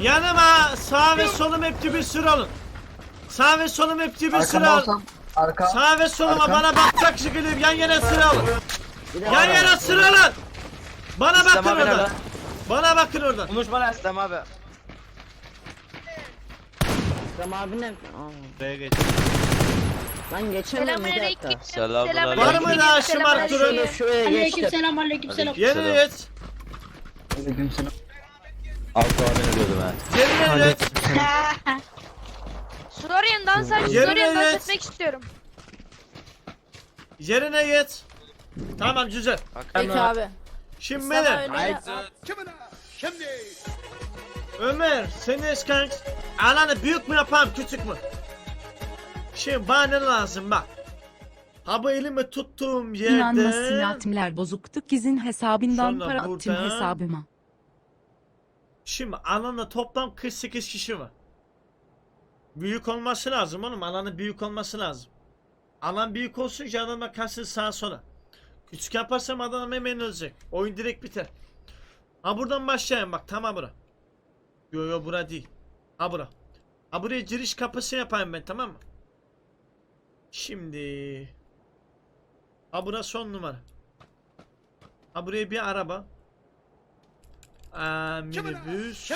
Yanıma sağ ve solum hep bir sıra olun. Sağ ve solum hep bir olun. alsam. Arka. Sağ ve soluma Arka. bana bakacak şekilde yan yana sıra olun. Yan yana sıra olun. Bana İslam bakın oradan. nerede? Bana bakın oradan. Konuşma lan İslam abi. İslam abi ne? Aa, Buraya geç. ben geçemiyorum bir dakika. Selamünaleyküm. Var mı daha Şöyle durun? şuraya Aleyküm geçtim. selam aleyküm selam. Yerine geç. Aleykümselam. Altı abi ne diyordum ha? Yerine geç. Florian dans aç. Yerine Florian dans etmek istiyorum. Yerine geç. Tamam güzel. Peki abi. Şimdi Sana öyle Ömer, senin eskank alanı büyük mü yapalım küçük mü? Şimdi bana ne lazım bak. Ha bu elimi tuttuğum İnanmasın yerde atimler bozuktu. Kizin hesabından Sonra para attım buradan- hesabıma. Şimdi alanda toplam 48 kişi var. Büyük olması lazım oğlum. Alanın büyük olması lazım. Alan büyük olsun ki adamlar kaçsın sağa sola. Küçük yaparsam adam hemen ölecek. Oyun direkt biter. Ha buradan başlayayım bak tamam bura. Yo yo bura değil. Ha bura. Ha buraya giriş kapısı yapayım ben tamam mı? Şimdi. Ha bura son numara. Ha buraya bir araba. Aa, minibüs.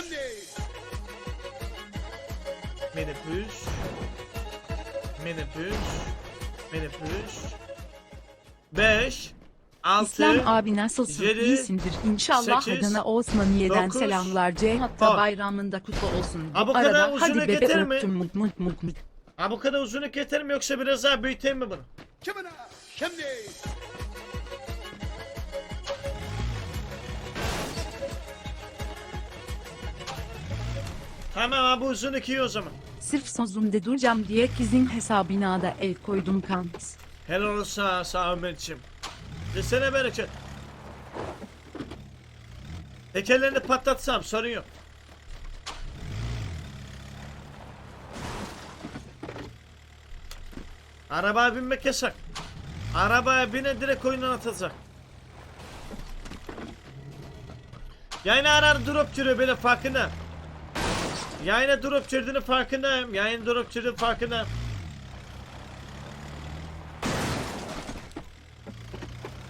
Minibüs. Minibüs. Minibüs. 5 İslam 6 abi nasılsın? yedi, İyisindir. İnşallah sekiz, Adana Osmaniye'den dokuz, selamlar. C hatta on. bayramında kutlu olsun. Ha, bu kadar Arada uzun bebe mi? mut mut mut mut. Ha bu kadar uzunluk yeter mi yoksa biraz daha büyüteyim mi bunu? Tamam ha bu uzunluk iyi o zaman. Sırf sözümde duracağım diye kizin hesabına da el koydum kanks. Helal olsun sağ, Ömerciğim. Desene bereket. Tekerlerini patlatsam sorun yok. Arabaya binmek yasak. Arabaya bine direkt oyundan atılacak. Yayını arar drop giriyor böyle farkında. Yayına drop girdiğini farkındayım. Yayın drop girdiğini farkındayım.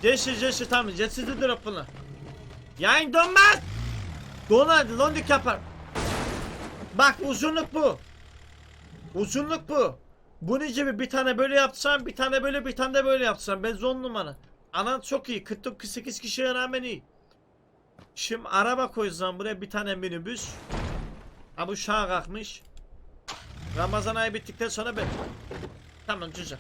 Geçti geçti tamam de drop bunu. Yayın donmaz. Donar dondik yapar. Bak uzunluk bu. Uzunluk bu. Bunun gibi bir tane böyle yapsam bir tane böyle bir tane de böyle yapsam ben zon numara. Anan çok iyi 49 kişiye rağmen iyi. Şimdi araba koyacağım buraya bir tane minibüs. Ha bu şaha kalkmış. Ramazan ayı bittikten sonra ben. Tamam güzel.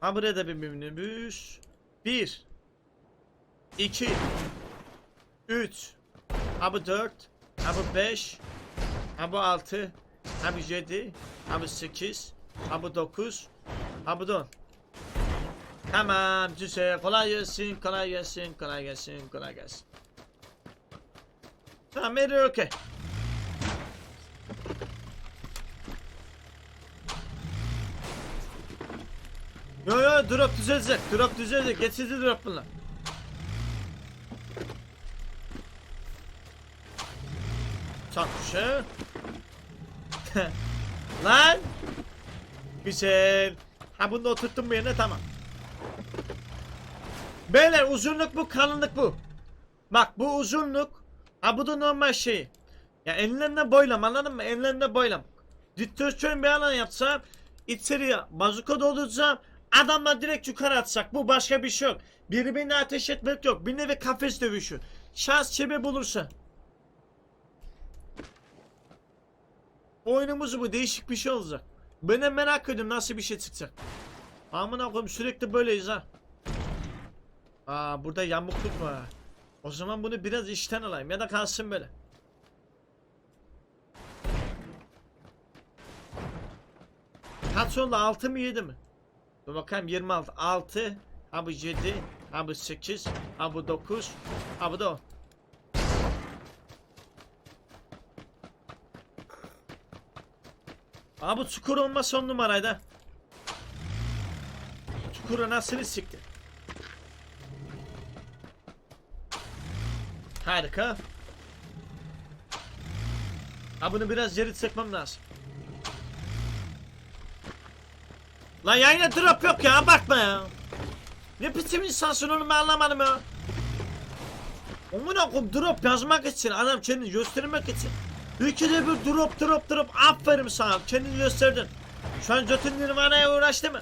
Ha buraya da bir minibüs. 1 2 3 Ha bu 4 Ha bu 5 Ha bu 6 Ha bu 7 Ha bu 8 Ha bu 9 Ha bu 10 Tamam güzel kolay gelsin kolay gelsin kolay gelsin kolay gelsin Tamam very okay Yo yo drop düzelecek. Drop düzelecek. Geçici drop bunlar. Güzel. Lan. Güzel. Ha bunu da oturttum bu yerine tamam. Beyler uzunluk bu kalınlık bu. Bak bu uzunluk. Ha bu da normal şey. Ya enlerine boylam anladın mı? Enlerine boylam. Diktatörün bir alan yapsam içeriye bazuka dolduracağım. Adamlar direkt yukarı atsak. Bu başka bir şey yok. Birbirine ateş etmek yok. Bir nevi kafes dövüşü. Şans çebe bulursa. Oyunumuz bu. Değişik bir şey olacak. Ben de merak ediyorum nasıl bir şey çıkacak. Amına koyayım sürekli böyleyiz ha. Aa burada yamukluk var. O zaman bunu biraz işten alayım ya da kalsın böyle. Kaç oldu? 6 mı 7 mi? Dur bakayım 26. 6. Ha bu 7. Ha bu 8. Ha bu 9. Ha bu da 10. Ha bu çukur olma son numaraydı. Çukuru nasıl sikti? Harika. Ha bunu biraz geri çekmem lazım. Lan yayına drop yok ya bakma ya. Ne biçim insansın onu ben anlamadım ya. Amına koyayım drop yazmak için adam kendini göstermek için. Ülkede bir drop drop drop aferin sana kendini gösterdin. Şu an götün nirvanaya uğraştı mı?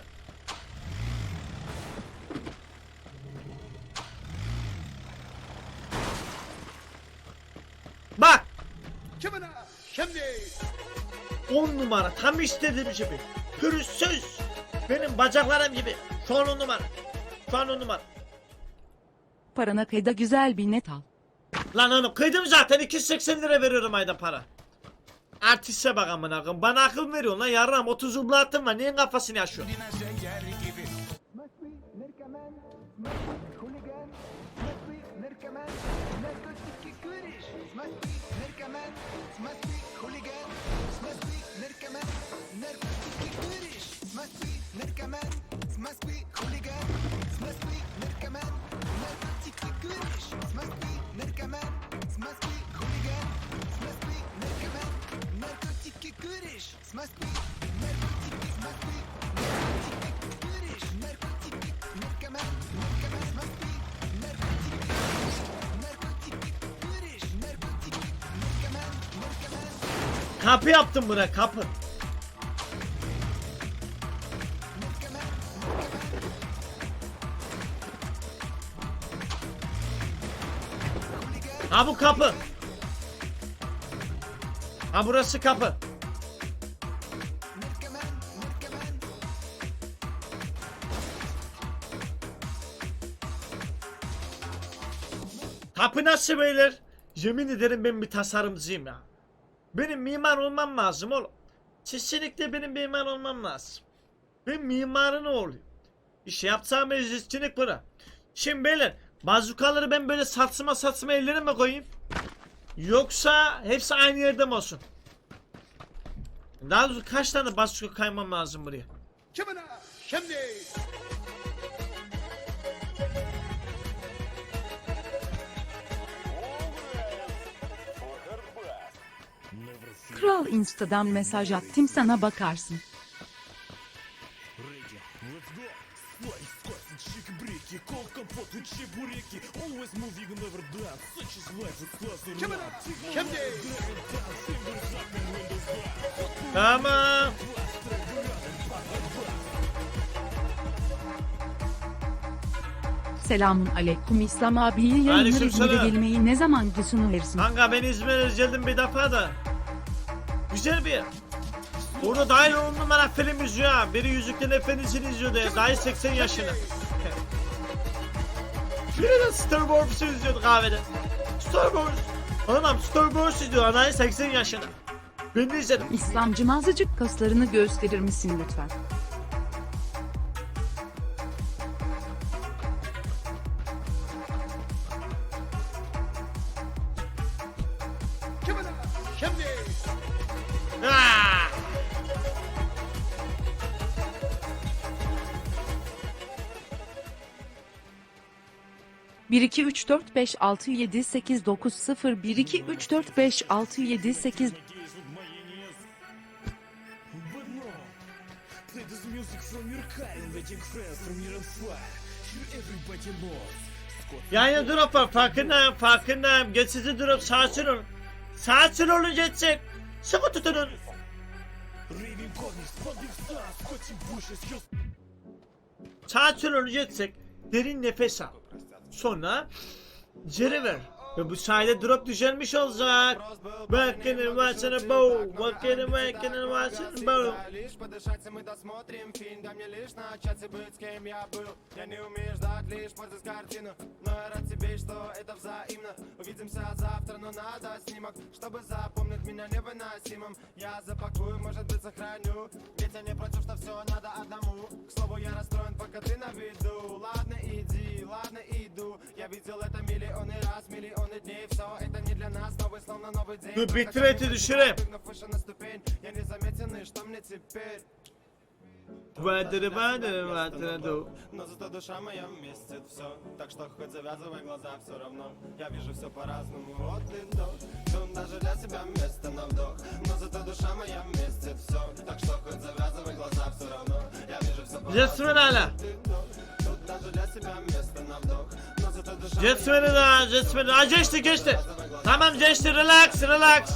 Bak 10 numara tam istediğim gibi. Pürüzsüz. Benim bacaklarım gibi. Şu an on numara. Şu an on numara. Parana kıyda güzel bir net al. Lan oğlum kıydım zaten 280 lira veriyorum ayda para. Artiste bak amına koyayım. Bana akıl veriyorsun lan yarram 30 ublatım var. Neyin kafasını yaşıyorsun? Squidish, must be Nirkaman, must be hooligan, must be Nirkaman, Nirkish, must be Nirkaman, must be hooligan, must be Nirkaman, Nirkish, must be Nirkaman, must be hooligan, must be Nirkaman, Nirkish, must be Nirkish, must be Kapı yaptım buna kapı. Ha bu kapı. Ha burası kapı. Kapı nasıl beyler? Yemin ederim ben bir tasarımcıyım ya. Benim mimar olmam lazım oğlum. Kesinlikle benim mimar olmam lazım. Ben mimarın oğluyum. İşte yapsam meclisçilik bura. Şimdi beyler bazukaları ben böyle satsıma satsıma ellerine mi koyayım? Yoksa hepsi aynı yerde mi olsun? Daha doğrusu kaç tane bazuka kaymam lazım buraya? Kral Insta'dan mesaj attım sana bakarsın. Tamam. Selamun aleyküm İslam abiye yayınlar Aleyküm selam. gelmeyi ne zaman sunuversin? Kanka ben İzmir'e geldim bir defa da. Güzel bir. Orada dahil on numara film izliyor ha. Biri Yüzüklerin Efendisi'ni izliyordu ya. Dahil 80 yaşında. Biri de Star Wars'u izliyordu kahvede. Star Wars. Anam Star Wars izliyor. Dahil 80 yaşında. Ben de izledim. İslamcım azıcık kaslarını gösterir misin lütfen? 4 5 6 7 8 9 0 1 2 3 4 5 6 7 8 Yani drop var farkındayım farkındayım. Geçsizi drop sakin ol Sakin olun geçsin Sıkı tutunun. Sakin olun geçsin Derin nefes al. Sonra ver. Ve bu sayede drop düşermiş olacak. Bakın maçını bu. Bakın bakın maçını bu. Увидимся завтра, но надо снимок Чтобы запомнить меня Я запакую, может быть, сохраню Ведь я не против, что все надо одному К слову, я расстроен, пока ты на виду Ладно, иди, ладно, иду Я видел это миллионы раз, миллион миллионы дней Все это не для нас, новый, словно новый день. Bitrate düşüreyim. Прыгнув выше на ступень, я не заметен, и что мне теперь? Но зато душа моя вместит все Так что хоть завязывай глаза, все равно. Я вижу все по-разному. От и до Дом даже для себя место на вдох. Но зато душа моя вместе все Так что хоть завязывай глаза все равно. Я вижу все. Тут Geçmedi daha geçmedi. Ha geçti geçti. Tamam geçti relax relax.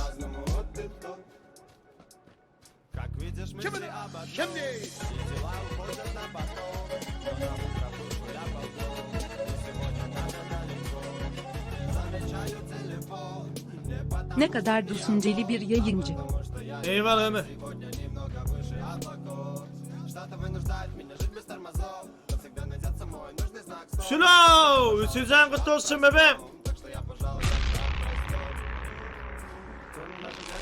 Ne kadar düşünceli bir yayıncı. Eyvallah Ömer.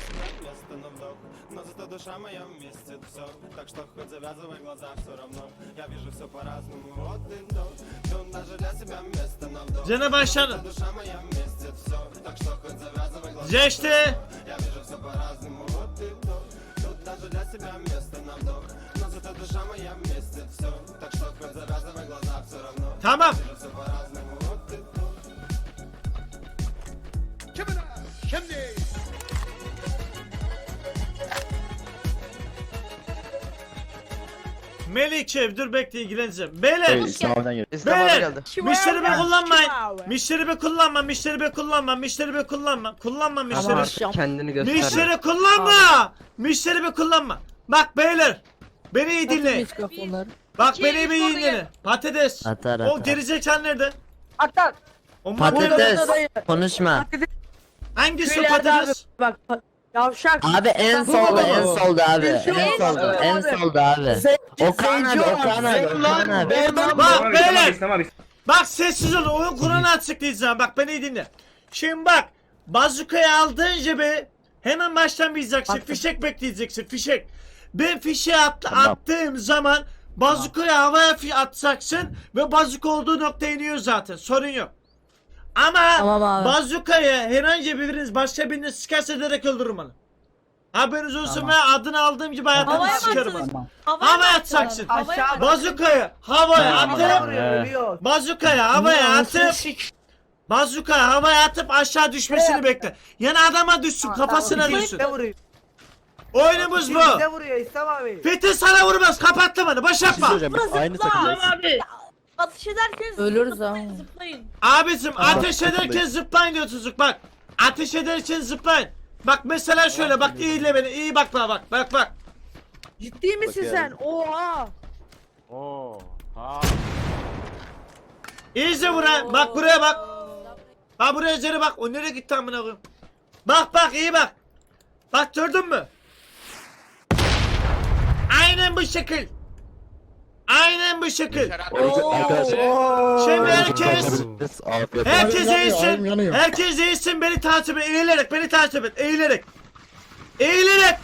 себя место на вдох Но зато душа моя вместе все Так что хоть завязывай глаза все равно Я вижу все по-разному Вот и до Тут даже для себя место на вдох Cene başladı. Душа моя вместе все Так что хоть завязывай глаза Geçti. Я вижу все по-разному Вот и до Тут даже для себя место на вдох Но зато душа моя вместе все Так что хоть завязывай глаза все равно Tamam. Şimdi. Melik Çev dur bekle ilgileneceğim. Beyler. Hey, İstanbul'dan geldi. İstanbul'dan Beyler. geldi. Müşteribe kullanmayın. Müşteribe kullanma. Müşteribe kullanma. Müşteribe kullanma. Kullanma Ama kendini göster. Müşteri kullanma. Müşteribe kullanma. Bak beyler. Beni iyi dinleyin. Mikrofon. Bak beni iyi dinleyin. Patates. Atar O atar. gerizekalı nerede? Atar. O Patates. Konuşma. Hangisi Şöyle patates? Bak bak. Yavşak. Abi en solda en solda abi. En solda en solda abi. Okan abi Okan abi Okan abi. Bak beyler. İslam abi. Bak sessiz ol. Oyun Kur'an'ı açıklayacağım. Bak beni iyi dinle. Şimdi bak. Bazukayı aldığın gibi hemen başlamayacaksın. Fişek bekleyeceksin. Fişek. Ben fişeği at- Tamam. attığım zaman bazukayı havaya fi- atacaksın ve bazuka olduğu noktaya iniyor zaten. Sorun yok. Ama Tamam abi. bazukayı herhangi biriniz başka birini sıkarsa direkt öldürürüm onu. Haberiniz olsun ve adını aldığım gibi hayatını Havaya mı sıkarım. atılır? onu. Havaya, Havaya mı atacaksın. Havaya mı Bazukayı havaya atıp vuruyor, bazukayı havaya atıp bazukayı havaya atıp aşağı düşmesini bekle. Yani adama düşsün kafasına düşsün. Oyunumuz bu. Bize vuruyor İslam abi. Fethi sana vurmaz kapattım onu boş yapma. Aynı takımdayız. abi. Atış ederken Ölürüz zıplayın, zıplayın. Abicim ateş ederken takımdayız. zıplayın diyor çocuk bak. Ateş ederken zıplayın. Bak mesela şöyle bak iyi izle beni iyi bak bana bak bak bak. Ciddi misin Bakıyorum. sen? Oha. Oo. Ha. İyi izle buraya bak buraya bak. Bak buraya Cere bak o nereye gitti amına koyayım. Bak bak iyi bak. Bak gördün mü? Aynen bu şekil. Aynen bu şekil. Arkadaşlar. Şimdi herkes. Herkes eğilsin. Herkes eğilsin beni takip et. Eğilerek beni takip et. Eğilerek. Eğilerek.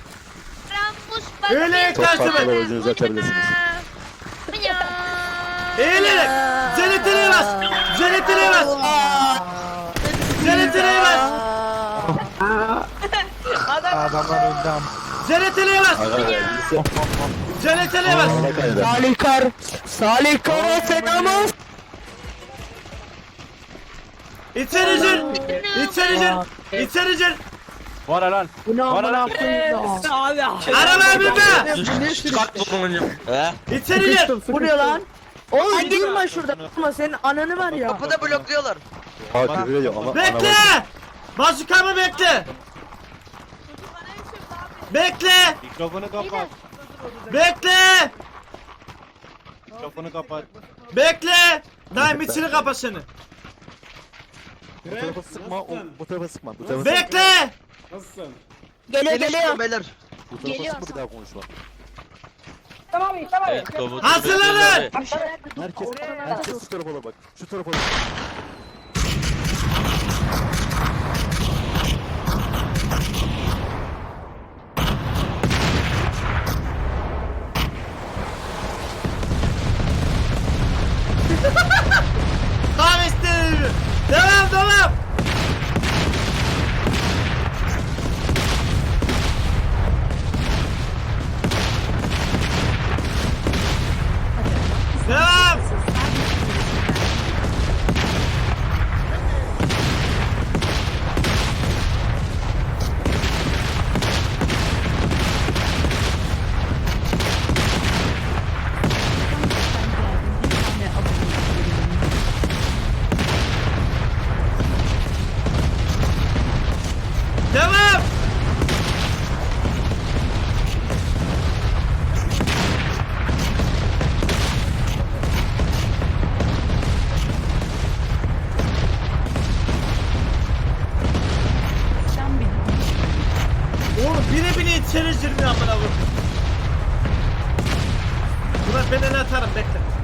Eğilerek takip et. Eğilerek. Zeletine bas. Zeletine bas. Zeletine bas. Zeletine bas. Arkadaşlar. Zeletine bas. Ne kadar? Salih Kar. Salih Kar'a selam olsun. İçeri gir. İçeri gir. İçeri gir. Var lan. Bu ne amına ya. Arabaya binme. He? İçeri gir. Bu ne lan? Oğlum durma şurada. Durma senin ananı var ya. Kapıda blokluyorlar. Ha küfür ediyor ama. Bekle. Bazukamı bekle. Bekle. Mikrofonu kapat. Bekle. Mikrofonu kapat. Bekle. Daim içini kapa seni. Bu tarafa sıkma. o- Bu tarafa sıkma. Bu tarafa sıkma. Bekle. Geliyor geliyor. Beyler. Bu tarafa sıkma bir daha konuşma. Tamam abi tamam abi. Hazırlanın. Herkes, herkes şu tarafa bak. Şu tarafa doğru. Devam. Devam. Bire bile içeri girmiyor amına koyayım. Buna ben el atarım bekle.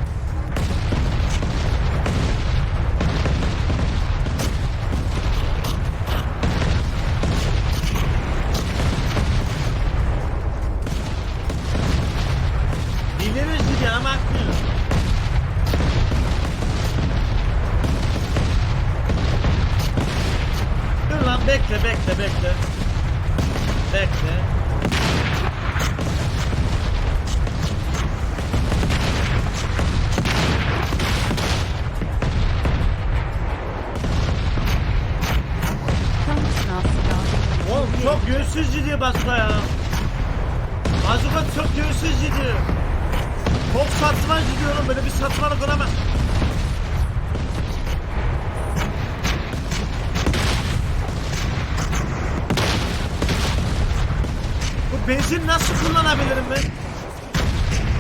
Benzin nasıl kullanabilirim ben?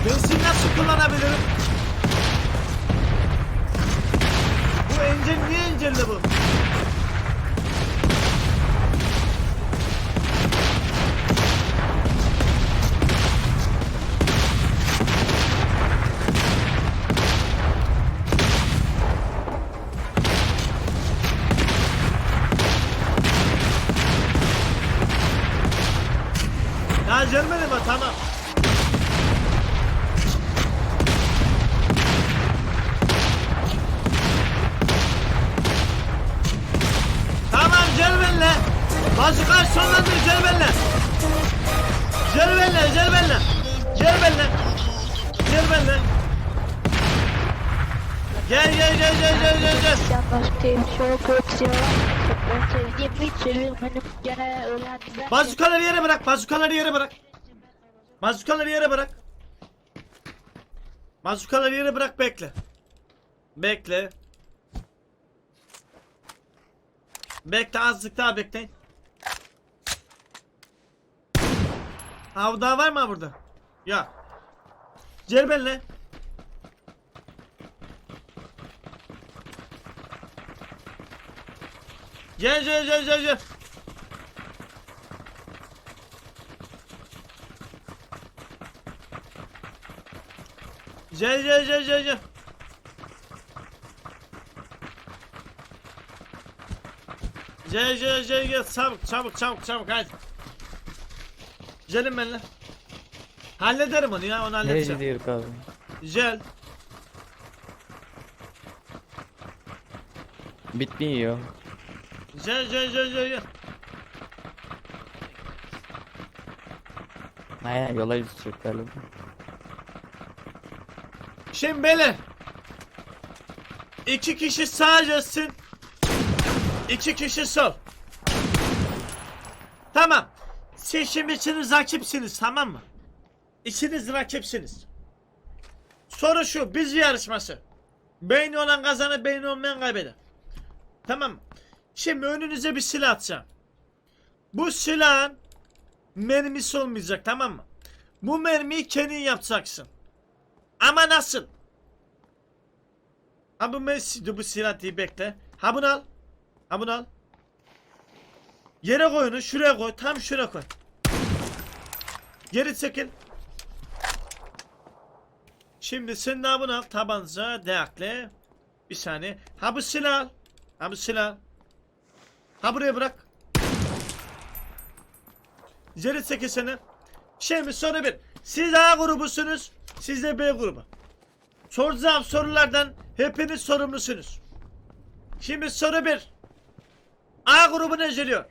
Benzin nasıl kullanabilirim? Bu engel niye engelli bu? Gel gel gel gel gel gel gel. Sevdiğim hiç sevilmedim. Gene öğrendiler. Bazukaları yere bırak. Bazukaları yere bırak. Bazukaları yere bırak. Bazukaları yere bırak bekle. Bekle. Bekle azıcık daha bekleyin. Daha var mı burada? Ya. Gel benimle. Gel gel gel gel gel. Gel gel gel gel gel. Gel gel gel gel çabuk çabuk çabuk çabuk hadi. Gelin benimle. Hallederim onu ya onu halledeceğim. gidiyoruz abi? Gel. Bitmiyor. Gel gel gel gel gel. Aynen yola galiba. Şimdi beyler. İki kişi gelsin. İki kişi sol. Tamam. Siz şimdi içiniz rakipsiniz tamam mı? İçiniz rakipsiniz. Soru şu biz yarışması. Beyni olan kazanır beyni olmayan kaybeder. Tamam mı? Şimdi önünüze bir silah atacağım. Bu silahın mermisi olmayacak tamam mı? Bu mermiyi kendin yapacaksın. Ama nasıl? Ha bu Messi bu silah diye bekle. Ha bunu al. Ha bunu al. Yere koy onu. Şuraya koy. Tam şuraya koy. Geri çekil. Şimdi sen de bunu al. Tabanca değakle. Bir saniye. Ha bu silah al. Ha bu silah al. Ha buraya bırak. Geri çekil seni. Şimdi soru bir. Siz A grubusunuz. Siz de B grubu. Soracağım sorulardan hepiniz sorumlusunuz. Şimdi soru bir. A grubu ne geliyor?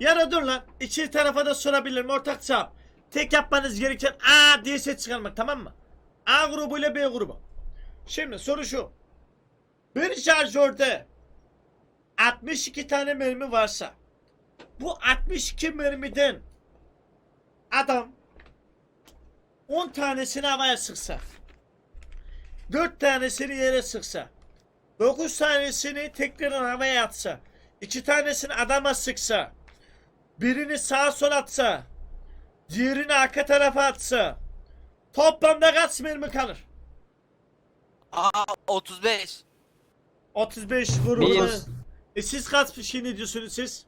Ya da dur lan. İki tarafa da sorabilirim. Ortak cevap. Tek yapmanız gereken A diye ses çıkarmak tamam mı? A grubu ile B grubu. Şimdi soru şu. Bir şarjörde 62 tane mermi varsa bu 62 mermiden adam 10 tanesini havaya sıksa 4 tanesini yere sıksa 9 tanesini tekrar havaya atsa 2 tanesini adama sıksa birini sağa sola atsa, diğerini arka tarafa atsa, toplamda kaç mermi kalır? Aa 35. 35 vuruldu. Bir. E siz kaç bir şey ne diyorsunuz siz?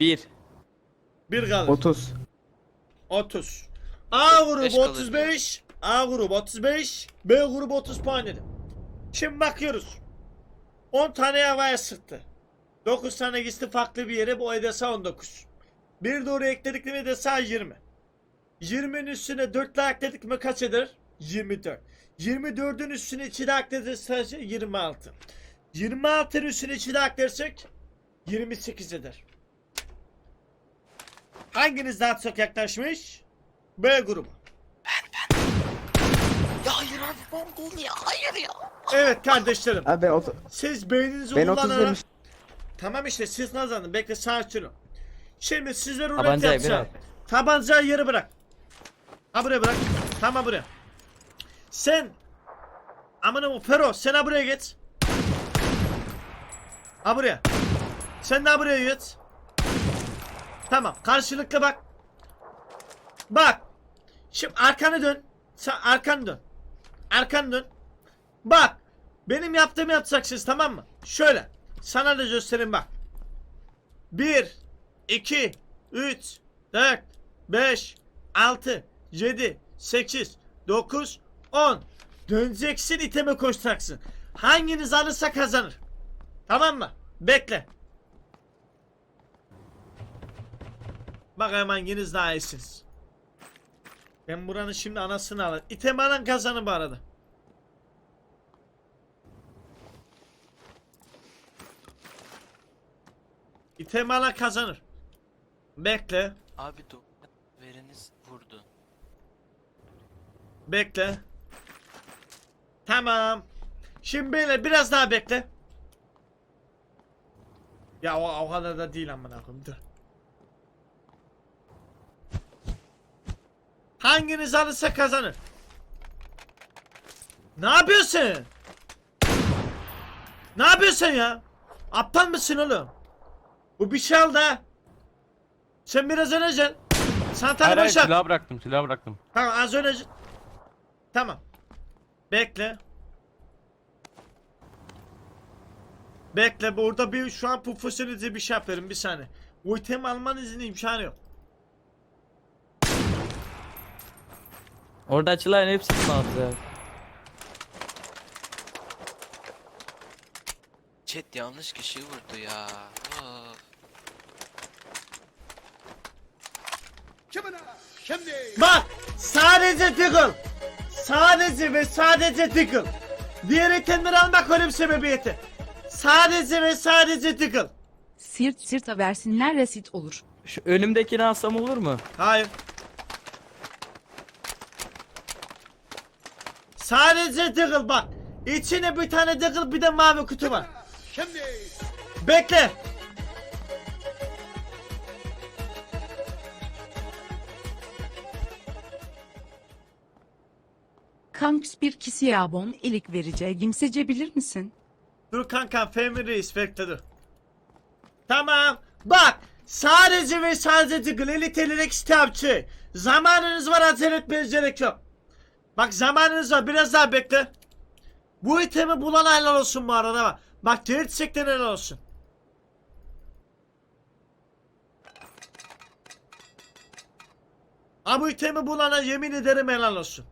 1. Bir kalır. 30. 30. A grubu 35 kalır 35. A grubu 35. B grubu 30 puan dedi. Şimdi bakıyoruz. 10 tane havaya sıktı. 9 tane gitti farklı bir yere bu EDSA 19. Bir doğru ekledik mi EDSA 20. 20'nin üstüne 4 daha ekledik mi kaç eder? 24. 24'ün üstüne 2 daha ekledik 26. 26'ın üstüne 2 daha eklersek 28 eder. Hanginiz daha çok yaklaşmış? B grubu. Ya hayır abi ben değil ya. Hayır ya. Evet kardeşlerim. Abi ben 30. Siz beyninizi Ben 30 kullanarak... Tamam işte siz nazarın. Bekle sakin ol. Şimdi sizler rulet Tabancayı yapacağım. Tabancayı yere bırak. Ha buraya bırak. Tamam buraya. Sen Amına bu Fero sen ha buraya geç. Ha buraya. Sen de buraya geç. Tamam karşılıklı bak. Bak. Şimdi arkanı dön. Sen arkanı dön. Arkanı dön. Bak. Benim yaptığımı yapacaksınız tamam mı? Şöyle. Sana da göstereyim bak. 1 2 3 4 5 6 7 8 9 10 Döneceksin iteme koşacaksın. Hanginiz alırsa kazanır. Tamam mı? Bekle. Bak hemen hanginiz daha iyisiniz. Ben buranın şimdi anasını alırım. İtem alan kazanır bu arada. İtem alan kazanır. Bekle. Abi do vereniz vurdu. Bekle. Tamam. Şimdi böyle biraz daha bekle. Ya o, o kadar da değil amına koyayım dur. Hanginiz alırsa kazanır. Ne yapıyorsun? Ne yapıyorsun ya? Aptal mısın oğlum? Bu bir şey aldı ha. Sen biraz öleceksin. Sana tane boşalt. silah bıraktım silah bıraktım. Tamam az önce... Tamam. Bekle. Bekle burada bir şu an profesyonelce bir şey yapıyorum bir saniye. Bu itemi alman izni imkanı yok. Orada açılan hepsini mi alacak? Chat yanlış kişi vurdu ya. Of. Bak sadece tıkıl. Sadece ve sadece tıkıl. Diğer itemleri almak ölüm sebebiyeti. Sadece ve sadece tıkıl. Sirt sırta versinler resit olur. Şu önümdekini alsam olur mu? Hayır. Sadece tıkıl bak. İçine bir tane tıkıl bir de mavi kutu var. Şimdi. Bekle. Kanks bir kişiye abon ilik vereceği kimsece bilir misin? Dur kankam Fehmi Reis bekle. Tamam. Bak. Sadece ve sadece tıkıl. Elitelik kitapçı. Zamanınız var acele etmeniz gerek yok. Bak zamanınız var biraz daha bekle. Bu itemi bulan helal olsun bu arada bak. Bak gerçekten helal olsun. Ha bu itemi bulana yemin ederim helal olsun.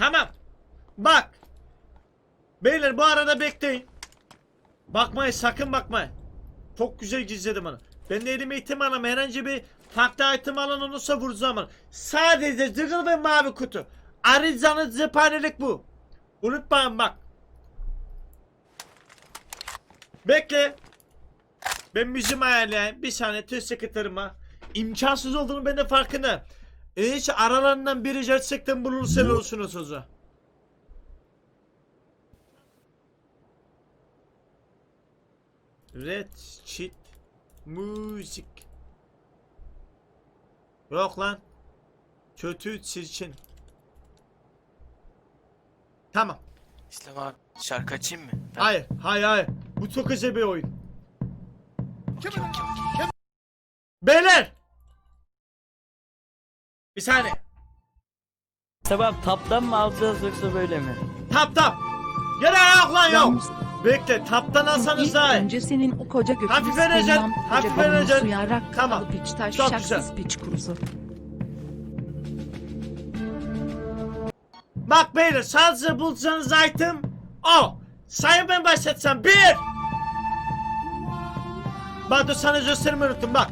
Tamam. Bak. Beyler bu arada bekleyin. Bakmayın sakın bakmayın. Çok güzel gizledim onu. Ben de elime item alam herhangi bir farklı item alan olursa vuracağım onu. Sadece zıgıl ve mavi kutu. Arizanın cephanelik bu. Unutmayın bak. Bekle. Ben müziğimi ayarlayayım. Bir saniye tüy sekreterime. İmkansız olduğunu ben de farkında. E hiç aralarından biri gerçekten bulursa ne olsun o sözü. Red Cheat Music Yok lan. Kötü, çirkin. Tamam. İslam abi şarkı açayım mı? Ben- Hayır, hayır, hayır. Bu çok güzel bir oyun. Okey, okey, okey. Beyler! Bir saniye. Sebep taptan mı alacağız yoksa böyle mi? Tap tap. Gel ayak lan yok. Yalnız Bekle taptan alsanız ilk daha iyi. önce senin o koca götünü Hafif vereceksin, hafif koca vereceksin. suyarak Tamam, kafalı piç taş çok şaksız piç kurusu. Bak beyler sadece bulacağınız item o. Sayın ben başlatsam. Bir. Bak dur sana göstermeyi unuttum bak.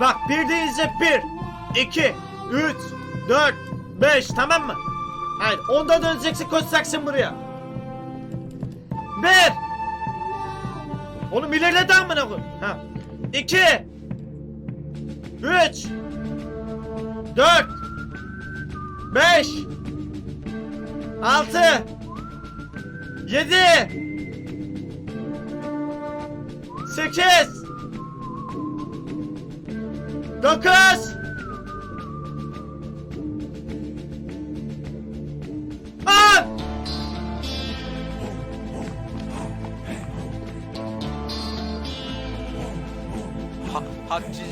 Bak bir deyince bir. iki, Üç. Dört. Beş tamam mı? Hayır onda döneceksin koşacaksın buraya. Bir. Oğlum ilerledi amına koy. Ha. İki. Üç. Dört. Beş. Altı. Yedi. Sekiz. Dokuz.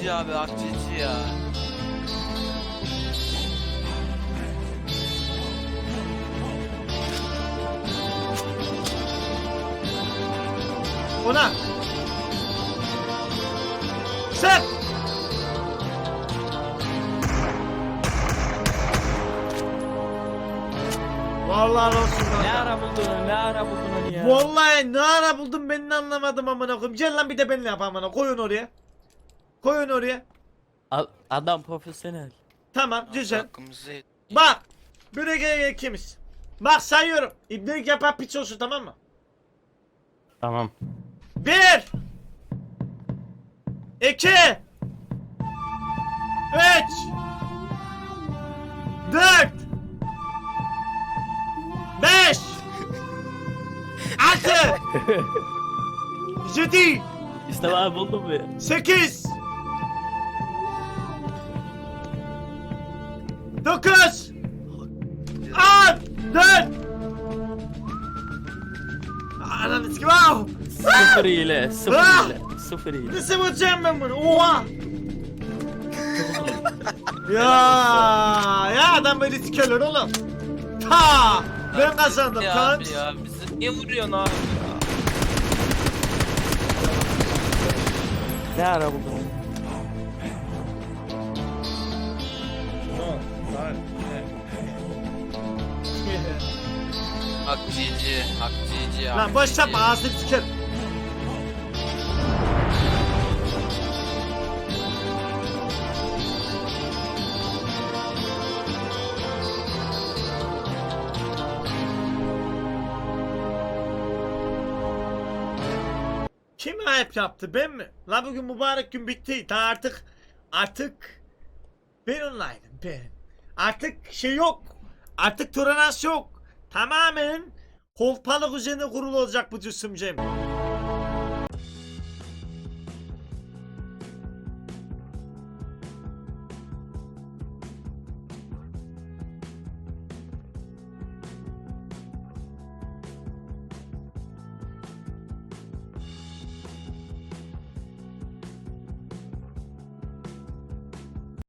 Hakçıcı abi hakçıcı ya. Ona. Sen. Vallahi olsun Ne ara buldun onu, ne ara buldun onu ya? Vallahi ne ara buldum ben de anlamadım amına koyayım. Gel lan bir de benimle yap amına. Koyun oraya. Koyun oraya. Al- adam profesyonel. Tamam güzel. Hakkımızı et. Bak. Buraya ikimiz. Bak sayıyorum. İbnelik yapan piç olsun tamam mı? Tamam. Bir. İki. Üç. Dört. Beş. Altı. Yedi. İslam abi buldun mu ya? Sekiz. Sıfır ile, sıfır Ah! ile, sıfır ile. Nasıl bulacağım ben bunu? Oha! ya ya adam böyle sikerler oğlum. Ta! Ben kazandım Ya abi ya bizi niye vuruyorsun abi ya? Ne ara buldun onu? Hakçıcı, hakçıcı. Lan boş yapma ağzını siker. Ayıp yaptı ben mi? La bugün mübarek gün bitti. Daha artık artık ben online'ım ben. Artık şey yok. Artık tolerans yok. Tamamen kolpalık üzerine kurulu olacak bu cüssüm Cem.